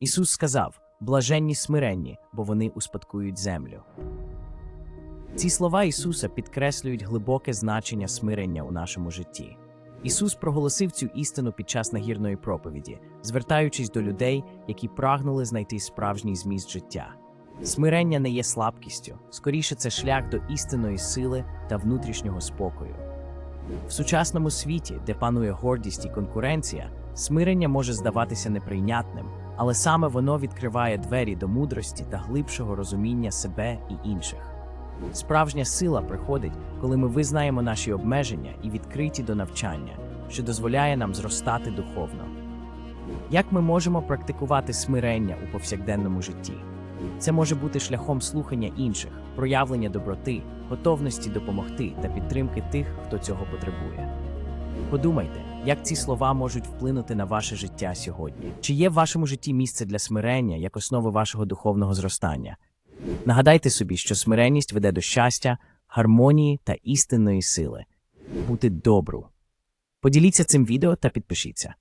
Ісус сказав: блаженні смиренні, бо вони успадкують землю. Ці слова Ісуса підкреслюють глибоке значення смирення у нашому житті. Ісус проголосив цю істину під час нагірної проповіді, звертаючись до людей, які прагнули знайти справжній зміст життя. Смирення не є слабкістю, скоріше це шлях до істинної сили та внутрішнього спокою. В сучасному світі, де панує гордість і конкуренція, смирення може здаватися неприйнятним, але саме воно відкриває двері до мудрості та глибшого розуміння себе і інших. Справжня сила приходить, коли ми визнаємо наші обмеження і відкриті до навчання, що дозволяє нам зростати духовно. Як ми можемо практикувати смирення у повсякденному житті? Це може бути шляхом слухання інших, проявлення доброти, готовності допомогти та підтримки тих, хто цього потребує. Подумайте, як ці слова можуть вплинути на ваше життя сьогодні. Чи є в вашому житті місце для смирення як основи вашого духовного зростання? Нагадайте собі, що смиренність веде до щастя, гармонії та істинної сили. Бути добру. Поділіться цим відео та підпишіться.